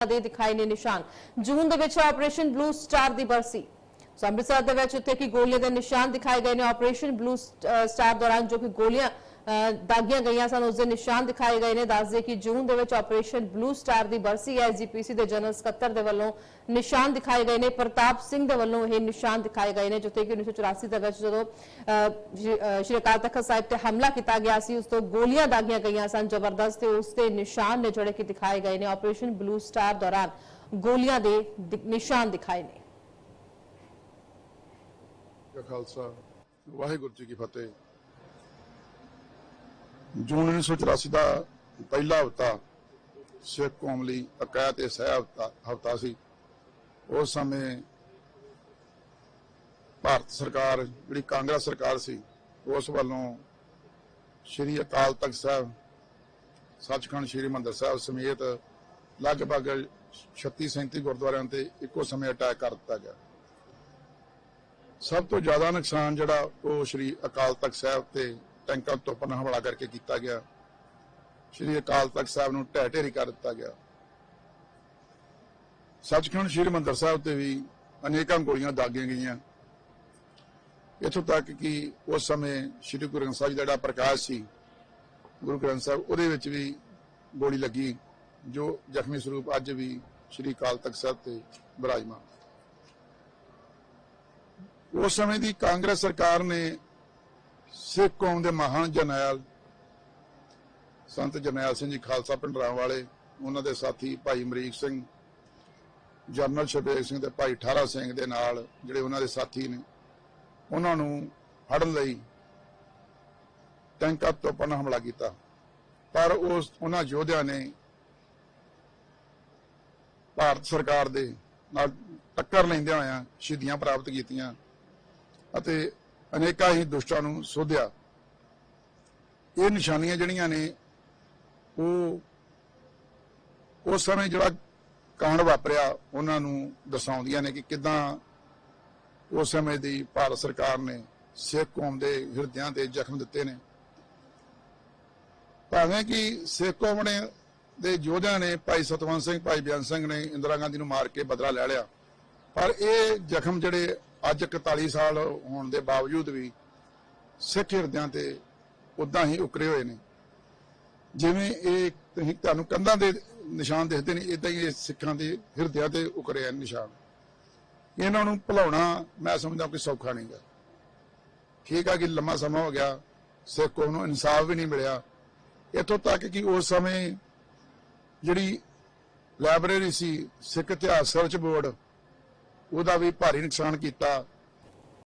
ਦੇ ਦਿਖਾਈ ਨੇ ਨਿਸ਼ਾਨ। ਜੂਨ ਦੇ ਵਿੱਚ ਆਪਰੇਸ਼ਨ ਬਲੂ ਸਟਾਰ ਦੀ ਬਰਸੀ। ਸੋ ਅੰਮ੍ਰਿਤਸਰ ਦੇ ਵਿੱਚ ਉੱਤੇ ਕੀ ਗੋਲੀਆਂ ਦੇ ਨਿਸ਼ਾਨ ਦਿਖਾਏ ਗਏ ਨੇ। ਆਪਰੇਸ਼ਨ ਬਲੂ ਸਟਾਰ ਦੌਰਾਨ ਜੋ ਕਿ ਗੋਲੀਆਂ ਦਾਗੀਆਂ ਗਈਆਂ ਸਨ। ਉਸ ਦੇ ਨਿਸ਼ਾਨ ਦਿਖਾਏ ਗਏ ਨੇ। ਦੱਸਦੇ ਕਿ ਜੂਨ ਦੇ ਵਿੱਚ ਆਪਰੇਸ਼ਨ ਬਲੂ ਸਟਾਰ ਦੀ ਬਰਸੀ ਹੈ। ਐਸਜੀਪੀਸੀ ਦੇ ਜਨਰਲ ਸਕੱਤਰ ਦੇ ਵੱਲੋਂ ਨਿਸ਼ਾਨ ਦਿਖਾਏ ਗਏ ਨੇ। ਪ੍ਰਤਾਪ ਸਿੰਘ ਦੇ ਵੱਲੋਂ ਇਹ ਨਿਸ਼ਾਨ ਦਿਖਾਏ ਗਏ ਨੇ, ਜਿੱਥੇ ਕਿ 1984 ਦੇ ਵਿੱਚ ਜਦੋਂ ਸ਼੍ਰੀ ਅਕਾਲ ਤਖਤ ਸਾਹਿਬ ਤੇ ਹਮਲਾ ਕੀਤਾ ਗਿਆ ਸੀ, ਉਸ ਤੋਂ ਗੋਲੀਆਂ ਦਾਗੀਆਂ ਗਈਆਂ ਸਨ ਜ਼ਬਰਦਸਤ ਤੇ ਉਸ ਦੇ ਨਿਸ਼ਾਨ ਨੇ ਜਿਹੜੇ ਕਿ ਦਿਖਾਏ ਗਏ ਨੇ। ਆਪਰੇਸ਼ਨ ਬਲੂ ਸਟਾਰ ਦੌਰਾਨ ਗੋਲੀਆਂ ਦੇ ਨਿਸ਼ਾਨ ਦਿਖਾਏ ਨੇ। ਖਾਲਸਾ ਵਾਹਿਗੁਰੂ ਜੀ ਕੀ ਫਤਿਹ। ਜੂਨ 1984 ਦਾ ਪਹਿਲਾ ਹਫਤਾ ਸਿੱਖ ਕੌਮ ਲਈ ਅਕਾਇਤ ਤੇ ਸਹਿ ਹਫਤਾ ਸੀ। ਉਸ ਸਮੇਂ ਭਾਰਤ ਸਰਕਾਰ, ਜਿਹੜੀ ਕਾਂਗਰਸ ਸਰਕਾਰ ਸੀ, ਉਸ ਵੱਲੋਂ ਸ਼੍ਰੀ ਅਕਾਲ ਤਖਤ ਸਾਹਿਬ, ਸੱਚਖੰਡ ਸ਼੍ਰੀ ਮੰਦਰ ਸਾਹਿਬ ਸਮੇਤ ਲਗਭਗ 36 37 ਗੁਰਦੁਆਰਿਆਂ ਤੇ ਇੱਕੋ ਸਮੇਂ ਅਟੈਕ ਕਰ ਦਿੱਤਾ ਗਿਆ। ਸਭ ਤੋਂ ਜ਼ਿਆਦਾ ਨੁਕਸਾਨ ਜਿਹੜਾ ਉਹ ਸ਼੍ਰੀ ਅਕਾਲ ਤਖਤ ਸਾਹਿਬ ਤੇ ਟੈਂਕਾਂ ਤੋਂ ਪਨ ਹਮਲਾ ਕਰਕੇ ਕੀਤਾ ਗਿਆ। ਸ਼੍ਰੀ ਅਕਾਲ ਤਖਤ ਸਾਹਿਬ ਨੂੰ ਢਹਿ ਢੇਰੀ ਕਰ ਦਿੱਤਾ ਗਿਆ। ਸੱਚਖੰਡ ਸ਼੍ਰੀ ਮੰਦਰ ਸਾਹਿਬ ਤੇ ਵੀ ਅਨੇਕਾਂ ਗੋਲੀਆਂ ਦਾਗੀਆਂ ਗਈਆਂ। ਇੱਥੋਂ ਤੱਕ ਕਿ ਉਸ ਸਮੇਂ ਸ਼੍ਰੀ ਗੁਰੂ ਗ੍ਰੰਥ ਸਾਹਿਬ ਦਾ ਜਿਹੜਾ ਪ੍ਰਕਾਸ਼ ਸੀ, ਗੁਰੂ ਗ੍ਰੰਥ ਸਾਹਿਬ ਉਹਦੇ ਵਿੱਚ ਵੀ ਗੋਲੀ ਲੱਗੀ, ਜੋ ਜ਼ਖਮੀ ਸਰੂਪ ਅੱਜ ਵੀ ਸ਼੍ਰੀ ਅਕਾਲ ਤਖਤ ਸਾਹਿਬ ਤੇ ਬਿਰਾਜਮਾਨ। ਉਸ ਸਮੇਂ ਦੀ ਕਾਂਗਰਸ ਸਰਕਾਰ ਨੇ ਸਿੱਖ ਕੌਮ ਦੇ ਮਹਾਨ ਜਰਨੈਲ, ਸੰਤ ਜਰਨੈਲ ਸਿੰਘ ਜੀ ਖਾਲਸਾ ਪਿੰਡਰਾਂ ਵਾਲੇ ਉਹਨਾਂ ਦੇ ਸਾਥੀ ਭਾਈ ਅਮਰੀਕ ਸਿੰਘ ਜਨਰਲ ਸ਼ਬੇਗ ਸਿੰਘ ਤੇ ਭਾਈ ਠਾਰਾ ਸਿੰਘ ਦੇ ਨਾਲ ਜਿਹੜੇ ਉਹਨਾਂ ਦੇ ਸਾਥੀ ਨੇ, ਉਹਨਾਂ ਨੂੰ ਫੜਨ ਲਈ ਟੈਂਕਾਂ ਤੋਂ ਪਨ ਹਮਲਾ ਕੀਤਾ। ਪਰ ਉਸ, ਉਹਨਾਂ ਯੋਧਿਆਂ ਨੇ ਭਾਰਤ ਸਰਕਾਰ ਦੇ ਨਾਲ ਟੱਕਰ ਲੈਂਦੇ ਹੋਇਆਂ ਸ਼ਹੀਦੀਆਂ ਪ੍ਰਾਪਤ ਕੀਤੀਆਂ ਅਤੇ ਅਨੇਕਾਂ ਹੀ ਦੁਸ਼ਟਾਂ ਨੂੰ ਸੋਧਿਆ। ਇਹ ਨਿਸ਼ਾਨੀਆਂ ਜਿਹੜੀਆਂ ਨੇ, ਉਹ ਉਸ ਸਮੇਂ ਜਿਹੜਾ ਕਾਂਡ ਵਾਪਰਿਆ, ਉਹਨਾਂ ਨੂੰ ਦਰਸਾਉਂਦੀਆਂ ਨੇ ਕਿ ਕਿਦਾਂ ਉਸ ਸਮੇਂ ਦੀ ਭਾਰਤ ਸਰਕਾਰ ਨੇ ਸਿੱਖ ਕੌਮ ਦੇ ਹਿਰਦਿਆਂ ਤੇ ਜ਼ਖਮ ਦਿੱਤੇ ਨੇ। ਭਾਵੇਂ ਕਿ ਸਿੱਖ ਕੌਮ ਨੇ ਦੇ ਯੋਧਿਆਂ ਨੇ, ਭਾਈ ਸਤਵੰਤ ਸਿੰਘ, ਭਾਈ ਬਿਆਨ ਸਿੰਘ ਨੇ ਇੰਦਰਾ ਗਾਂਧੀ ਨੂੰ ਮਾਰ ਕੇ ਬਦਲਾ ਲੈ ਲਿਆ, ਪਰ ਇਹ ਜ਼ਖਮ ਜਿਹੜੇ ਅੱਜ 41 ਸਾਲ ਹੋਣ ਦੇ ਬਾਵਜੂਦ ਵੀ ਸਿੱਖ ਹਿਰਦਿਆਂ ਤੇ ਉਦਾਂ ਹੀ ਉਕਰੇ ਹੋਏ ਨੇ। ਜਿਵੇਂ ਇਹ ਤੁਸੀਂ ਤੁਹਾਨੂੰ ਕੰਧਾਂ ਦੇ ਨਿਸ਼ਾਨ ਦਿਖਦੇ ਨੇ ਇਦਾਂ ਹੀ ਇਹ ਸਿੱਖਾਂ ਦੇ ਹਿਰਦਿਆਂ ਤੇ ਉਕਰੇ ਆ ਨਿਸ਼ਾਨ। ਇਹਨਾਂ ਨੂੰ ਭੁਲਾਉਣਾ ਮੈਂ ਸਮਝਦਾ ਕੋਈ ਸੌਖਾ ਨਹੀਂਗਾ ਠੀਕ ਆ ਕਿ ਲੰਮਾ ਸਮਾਂ ਹੋ ਗਿਆ, ਸਿੱਖ ਕੌਮ ਨੂੰ ਇਨਸਾਫ ਵੀ ਨਹੀਂ ਮਿਲਿਆ। ਇਥੋਂ ਤੱਕ ਕਿ ਉਸ ਸਮੇਂ ਜਿਹੜੀ ਲਾਇਬ੍ਰੇਰੀ ਸੀ, ਸਿੱਖ ਇਤਿਹਾਸ ਸਰਚ ਬੋਰਡ ਉਹਦਾ ਵੀ ਭਾਰੀ ਨੁਕਸਾਨ ਕੀਤਾ।